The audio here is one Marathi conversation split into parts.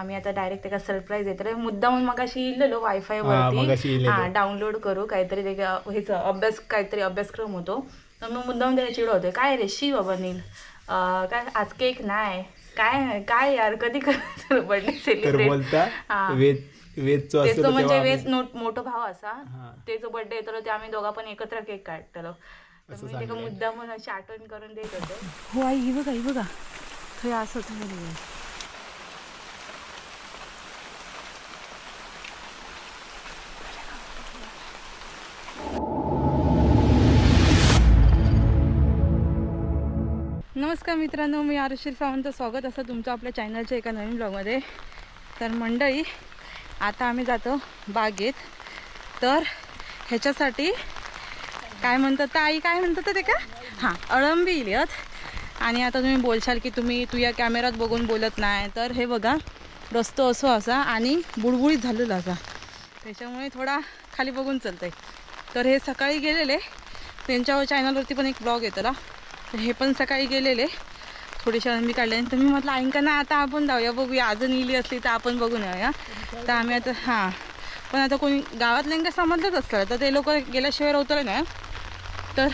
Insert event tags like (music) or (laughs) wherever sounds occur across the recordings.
आम्ही आता डायरेक्ट त्याला सरप्राईज येतो मुद्दामून मग अशी इल्लेलो वायफाय हा, वरती. हा डाउनलोड करू. काहीतरी ते ह्याचं अभ्यास काहीतरी अभ्यासक्रम होतो. तर मग मुद्दाम त्याला चिडवतोय. काय रे शी बाबा नील? अं, काय आज केक नाही काय काय यार कधी कर बर्थडे (laughs) तर सेलिब्रेट बोलता हा. वेद वेदचो असतो त्याचं म्हणजे वेद मोठो भाव असा. हा. त्याचा बर्थडे येतो ते आम्ही दोघा पण एकत्र केक काढतलो. मुद्दा म्हणून अशी आठवण करून देत होते. हो आई ही बघा ही बघा. थंय असं थंय नमस्कार मित्रांनो मी आरुषी सावंत स्वागत. असं तुमचं आपल्या चॅनलच्या एका नवीन ब्लॉगमध्ये. तर मंडळी आता आम्ही जातो बागेत. तर ह्याच्यासाठी काय म्हणतात तर आई काय म्हणतात ते का? हां अळंबी इलियत आणि आता तुम्ही बोलशाल की तुम्ही तू या कॅमेरात बघून बोलत नाही. तर हे बघा रस्तो असो असा आणि बुडबुडीत झालेला असा. त्याच्यामुळे थोडा खाली बघून चालतंय. तर हे सकाळी गेलेले. त्यांच्या चॅनलवरती पण एक ब्लॉग येतला. तर हे पण सकाळी गेलेले. थोडीशी अळंबी काढले. आणि तुम्ही म्हटलं ऐंका ना आता आपण जाऊया बघूया. अजून इली असली तर आपण बघून येऊया. तर आम्ही आता हां. पण आता कोणी गावातल्यांका समजलंच असतं. तर ते लोक गेल्याशिवाय रवतले ना तर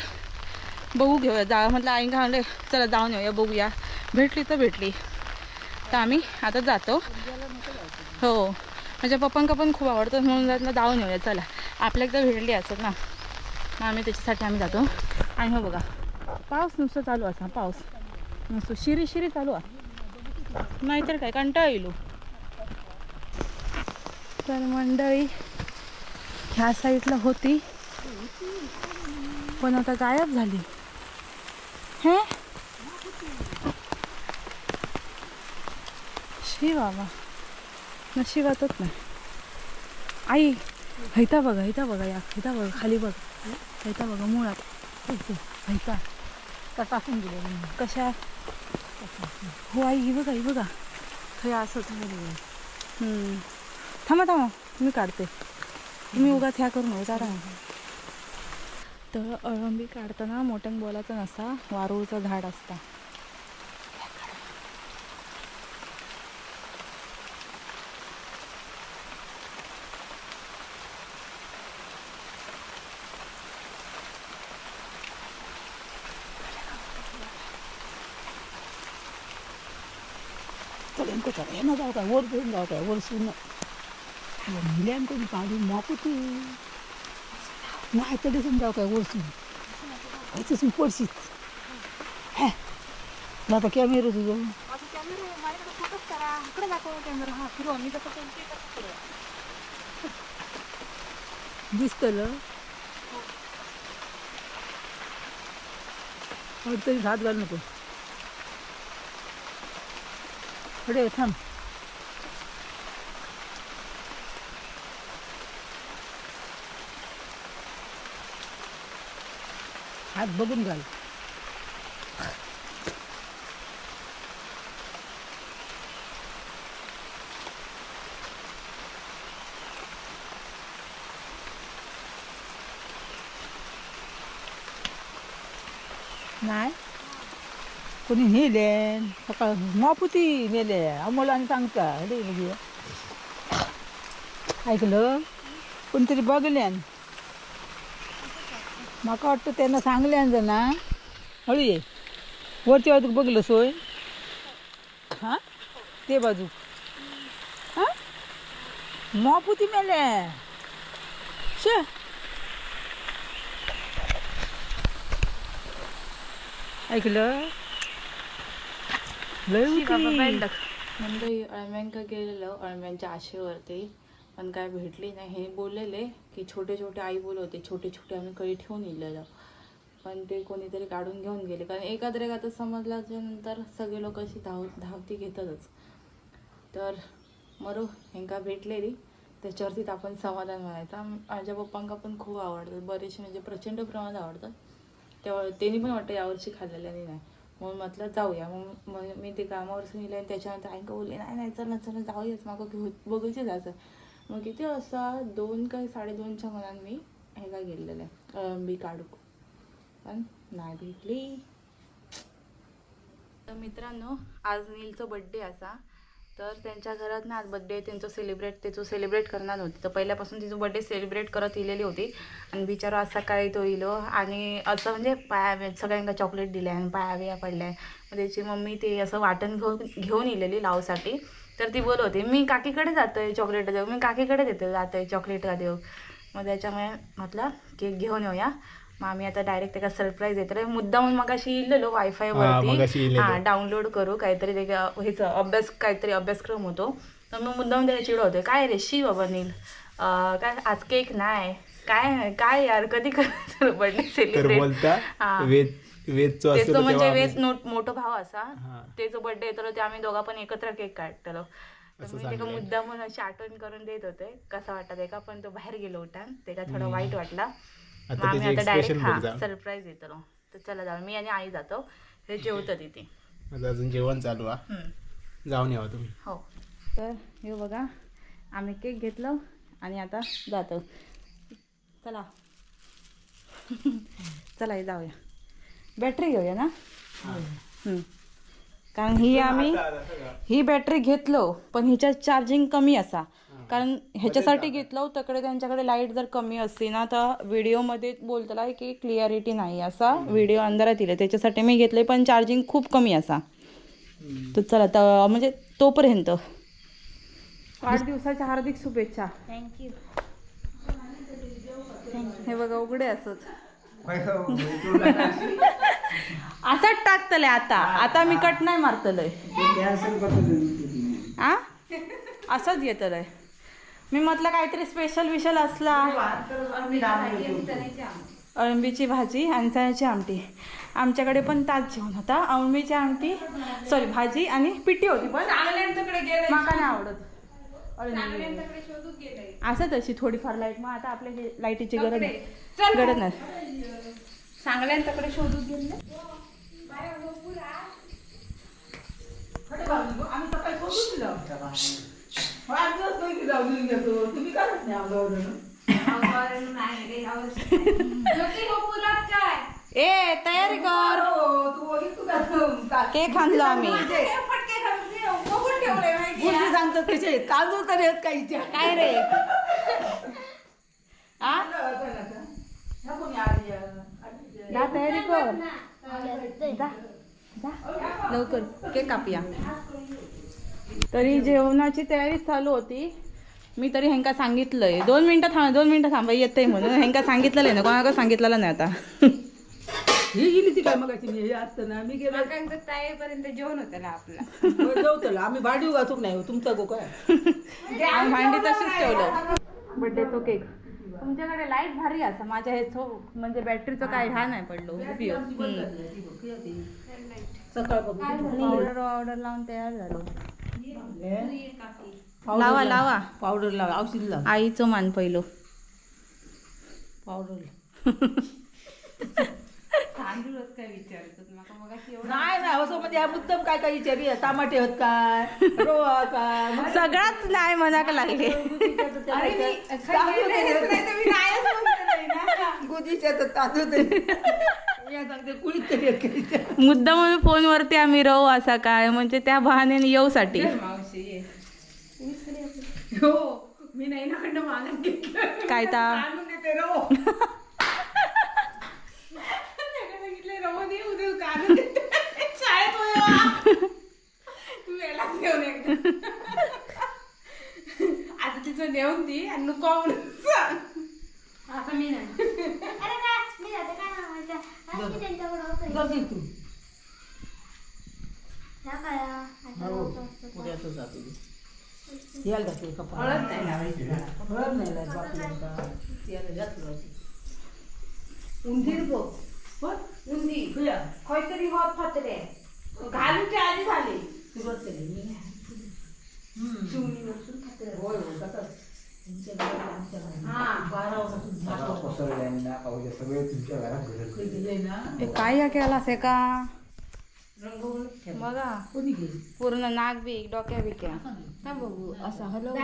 बघू घेऊया. जा म्हटलं ऐंका म्हणले चला जाऊन येऊया बघूया. भेटली तर भेटली. तर आम्ही आता जातो. हो. माझ्या पप्पांका पण खूप आवडतं. म्हणून जातलं जाऊन येऊया. चला. आपल्या एकदा भेटली असत ना. आम्ही त्याच्यासाठी आम्ही जातो. आणि हो बघा. पाऊस नुसतं चालू असा पाऊस. नुसतं शिरी शिरी चालू आहे. नाहीतर काय कंटाळा येईल हो. तर मंडळी ह्या साईडला होती. पण आता गायब झाली. हे? शी बाबा नशिबातच नाही. आई हैता बघा हैता बघा या हैता बघा खाली बघा. हैता बघा मुळात. हैता. तर टाकून दिले. कशा? हो आई ही बघा ही बघा. हे असंच हम्म. थांबा थांबा. मी काढते. तुम्ही उगाच ह्या करून जरा. तर अळंबी काढताना मोठ्यान बोलायचं नसता वारूळचं झाड असता. तर यांको तर हेनं जाऊ काय वर घेऊन जाऊ काय वर सुन मिल्यान कोणी काढून मापुती नाही तरी जाऊ काय वर सुन व्हायचं पडशीत हे. ना आता कॅमेरा तुझं दिसतलं तरी हात घाल नको पुढे थांब हात बघून घाल नाही कोणी नेले सकाळ मापुती नेले अमोलाने सांगता अरे बघूया ऐकलं कोणतरी बघल्यान म्हाका वाटतं त्यांना सांगल्यान जाणा हळू ये वरती बाजूक बघलं सोय हां ते बाजू हां मापुती मेले श ऐकलं होती. अळम्यांका गेलेलो अळम्यांच्या आशेवरती. पण काय भेटली नाही. हे बोललेले की छोटे छोटे आई बोलवते छोटे छोटे आम्ही कळी ठेवून इलेलो पण ते कोणीतरी काढून घेऊन गेले. कारण एखाद्या एखादं समजल्याच्या नंतर सगळे लोक अशी धाव धावती घेतातच. तर मरो हेंका भेटलेली. त्याच्यावरतीच आपण समाधान म्हणायचं. माझ्या पप्पांका पण खूप आवडतात बरेचसे म्हणजे प्रचंड प्रमाणात आवडतात तेव्हा त्यांनी पण वाटतं यावर्षी खाल्लेल्याने नाही. म्हणून म्हटलं जाऊया. मग मग मी ते कामावर येईल आणि त्याच्यानंतर ऐका बोलले नाही नाही चला चला जाऊयाच मग घेऊ बघूचे जायचं. मग किती असा दोन काय साडेदोनच्या मनात मी ह्याला गेलेलं आहे अळंबी काढू पण नाही भेटली. तर मित्रांनो आज नीलचा बड्डे असा. तर त्यांच्या घरात ना आज बड्डे त्यांचं सेलिब्रेट त्याचं सेलिब्रेट करणार होती. तर पहिल्यापासून तिचं बड्डे सेलिब्रेट करत इलेली होती. आणि बिचारा आज सकाळी तो इलो. आणि असं म्हणजे पाया सगळ्यांना चॉकलेट दिल्या आणि पाया पडल्या मग त्याची मम्मी ते असं वाटण घेऊन घेऊन इलेली लावसाठी. तर ती बोलत होती मी काकीकडे जातोय चॉकलेट देऊ मी काकीकडे देतो आहे चॉकलेट का देऊ मग त्याच्यामुळे म्हटलं केक घेऊन येऊया. मग आम्ही आता डायरेक्ट त्याला सरप्राईज देतो. मुद्दा म्हणून मग अशी इलेलो वायफाय वरती. हा डाउनलोड करू. काहीतरी ते ह्याचं अभ्यास काहीतरी अभ्यासक्रम होतो. तर मग मुद्दाम त्याला चिडवतोय. काय रे शी बाबा नील? काय आज केक नाही काय काय यार कधी कर (laughs) बर्थडे सेलिब्रेट हा. त्याचं म्हणजे वेद मोठो भाव असा. त्याचं बर्थडे तर ते आम्ही दोघा पण एकत्र केक काढतलो. मुद्दा म्हणून अशी आठवण करून देत होते. कसा वाटत एका पण तो बाहेर गेलो उठान त्याला थोडं हम्म. वाईट वाटला. आता आम्ही त्याचे आता डायरेक्ट हा जा सरप्राईज देतो तर चला जाऊ मी आणि आई जातो. हे जेवतं तिथे आता अजून जेवण चालू आहे. हम्म. जाऊन यावं तुम्ही. हो. तर हे बघा आम्ही केक घेतलं आणि आता जातो. चला. (laughs) चला हे जाऊया. बॅटरी घेऊया ना? हम्म. कारण ही आम्ही ही बॅटरी घेतलो पण हिच्यात चार्जिंग कमी असा. कारण ह्याच्यासाठी घेतलं तकडे त्यांच्याकडे लाइट जर कमी असते ना तर व्हिडिओमध्ये बोलतला की क्लिअरिटी नाही असा व्हिडिओ अंधारात येईल. त्याच्यासाठी मी घेतले पण चार्जिंग खूप कमी असा. तर चला तर म्हणजे तोपर्यंत. वाढदिवसाच्या हार्दिक शुभेच्छा. थँक्यू हे बघा उघडे असत. (laughs) असाच टाकतले आता. आता मी कट नाही मारतलय. आ? असंच घेतलंय मी म्हटलं काहीतरी स्पेशल विशल असला अळंबीची भाजी आणि चण्याची आमटी. आमच्याकडे पण ताज जेवण होता. अळंबीची आमटी सॉरी भाजी आणि पिठी होती पण. माका नाही आवडत. अळंबी. असं तशी थोडीफार लाइट मग आता आपल्या लाईटीची गरज नाही गरज नाही. चांगल्यांकडे शोधून गेले आम्ही की घेतो तुम्ही करत नाही ए तयारी कर. तू बघितलं का केक आणलो आम्ही. बुद्धी सांगतात कसे तांदूळ तर येत काही काय रे? जा तयारी कर. जा जा. लवकर केक कापूया. तरी जेवणाची तयारी चालू होती. मी तरी ह्यांका सांगितलंय. दोन मिनिटं थांब दोन मिनिटं थांबा येते म्हणून. ह्यांका सांगितलेलं आहे ना कोणाला सांगितलेलं नाही आता. ही गेली ती काय मग हे असतं ना मी गेलो. ताईपर्यंत जेवण होतं ना आपला. जेवतो आम्ही भांडी उगाचूक नाही हो, तुमचा गो काय? आम्ही भांडी तशीच ठेवलं. बड्डेचं केक तुमच्याकडे लाइट भारी असं. माझ्या ह्याचं म्हणजे बॅटरीचं काय ह्या नाही पडलो. उपयोग. हम्म. सकाळपासून पावडर ऑर्डर लावून तयार झालो. लावा लावा. पावडर लावा. औषध लावा. आईचं मान पहिलो. पावडर नाही ना असं म्हणजे मुद्दम काय काय विचारी? टमाटे होत काय (laughs) रोवा काय मग सगळाच नाही मनाक लागले. गुदीच्या तर तांदूळ (laughs) मुद्दा म्हणून फोनवरती आम्ही राहू असा काय म्हणजे त्या बहाण्याने येऊसाठी हो मी नाही ना खंड मागून घेतलं. काय ता? तू एकदा. आता तिचं नेऊन दे आणि नको आता मी नाही. जाऊ तू ह्या काय आता हो होतो असतो. उद्याचं जातो मी. यायला घातली कपाळ हळद नाही लावायची हळद नाही लावायची बाकी आता. याला जास्त लावायची. उंदीर बघ पण उंदी खुया. काहीतरी होत फातरे घालूच्या आधी झाले सुरुवात केली मी. बसून फातरे होय होय तसंच. तुमच्या घरात आमच्या घरात. हा. हे काय या केला से का रंगवून बघा पूर्ण नाक बी डोक्या बिक्या काय बघू असं हॅलो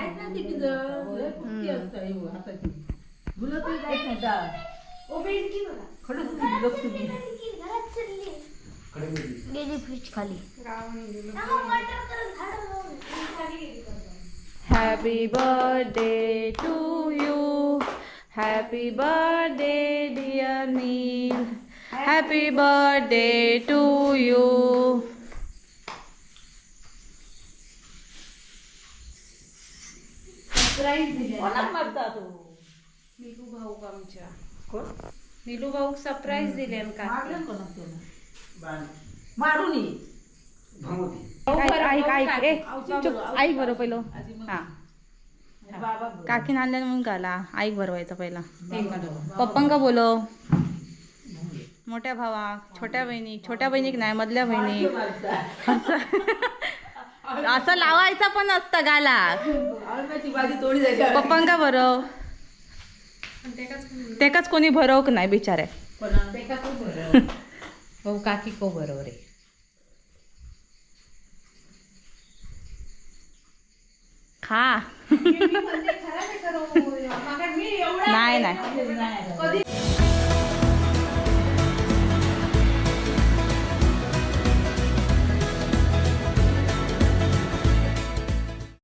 हे गेली फ्रीज खाली गावाने गेलो मटर करत झाड happy birthday to you happy birthday dear Neel happy birthday to you Neelu भाऊ आमच्या? नीलू भाऊ सरप्राईज दिले का मारून ये. ऐक ऐक ऐक चुप ऐक बरं पहिलं. हा. काकी आणल्यानं म्हणून गाला ऐक बरं व्हायचं पहिला पप्पांका बोलव. मोठ्या भावा छोट्या बहिणी छोट्या बहिणीक नाही मधल्या बहिणी. असं लावायचा पण असतं गाला. पप्पांका बरव तेकाच कोणी भरवक नाही बिचारे. भाऊ काकी को बरोबर आहे? खा. (laughs) नाही नाही.